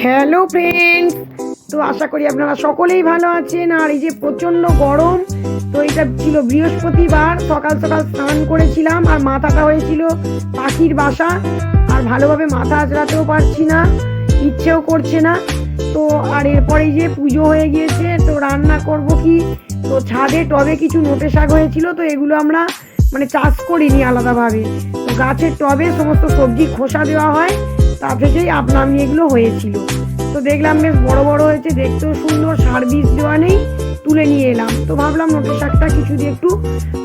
Hello friends তো আশা করি আপনারা সকলেই ভালো আছেন। আর এই যে প্রচণ্ড গরম, তো এটা ছিল বৃহস্পতিবার, সকাল সকাল স্নান করেছিলাম, আর মাথাটা হয়েছিল পাখির বাসা, আর ভালোভাবে মাথা আঁচড়াতেও পারছি না, ইচ্ছেও করছে না। তো আর এরপরে যে পুজো হয়ে গিয়েছে, তো রান্না করব কি? তো ছাদে টবে কিছু নোটে শাক হয়েছিল, তো এগুলো আমরা মানে চাষ করিনি আলাদাভাবে। তো গাছের টবে সমস্ত সবজি খোসা দেওয়া হয় তা থেকেই আপনামি এগুলো হয়েছিল। তো দেখলাম বেশ বড় বড় হয়েছে, দেখতেও সুন্দর সার দেওয়া নেই, তুলে নিয়ে এলাম। তো ভাবলাম নোটে শাকটা কিছু দিয়ে একটু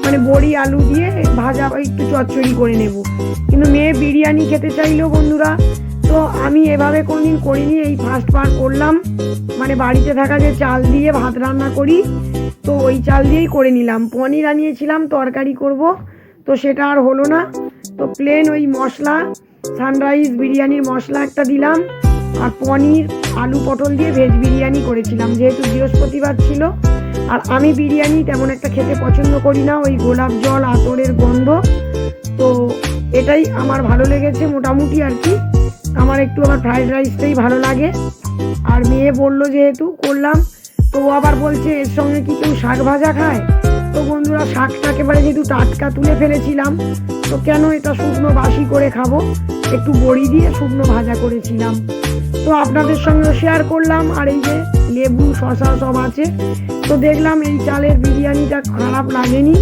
মানে বড়ি, আলু দিয়ে ভাজা একটু চচ্চড়ি করে নেব। কিন্তু মেয়ে বিরিয়ানি খেতে চাইলো বন্ধুরা, তো আমি এভাবে কোনোদিন করিনি, এই ফার্স্ট বার করলাম। মানে বাড়িতে থাকা যে চাল দিয়ে ভাত রান্না করি, তো ওই চাল দিয়েই করে নিলাম। পনির আনিয়েছিলাম, তরকারি করব, তো সেটা আর হলো না। তো প্লেন ওই মশলা সানরাইজ বিরিয়ানির মশলা একটা দিলাম আর পনির, আলু পটল দিয়ে ভেজ বিরিয়ানি করেছিলাম। যেহেতু বৃহস্পতিবার ছিল, আর আমি বিরিয়ানি তেমন একটা খেতে পছন্দ করি না, ওই গোলাপ জল, আতরের গন্ধ। তো এটাই আমার ভালো লেগেছে মোটামুটি আর কি। আমার একটু আবার ফ্রাইড রাইসটাই ভালো লাগে। আর মেয়ে বলল যেহেতু করলাম, তো আবার বলছে, এর সঙ্গে কি কেউ শাক ভাজা খায়? শাকটা একেবারে যেহেতু টাটকা তুলে ফেলেছিলাম, তো কেন এটা শুকনো বাসি করে খাব? একটু বড়ি দিয়ে শুকনো ভাজা করেছিলাম। তো আপনাদের সঙ্গে শেয়ার করলাম, আর এই যে লেবু শশা সব আছে। তো দেখলাম এই চালের বিরিয়ানিটা খারাপ লাগেনি,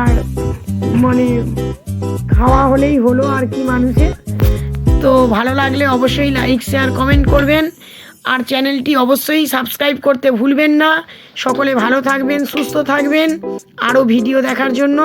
আর মানে খাওয়া হলেই হলো আর কি মানুষের। তো ভালো লাগলে অবশ্যই লাইক শেয়ার কমেন্ট করবেন। আর চ্যানেলটি অবশ্যই সাবস্ক্রাইব করতে ভুলবেন না। সকলে ভালো থাকবেন, সুস্থ থাকবেন। আরও ভিডিও দেখার জন্য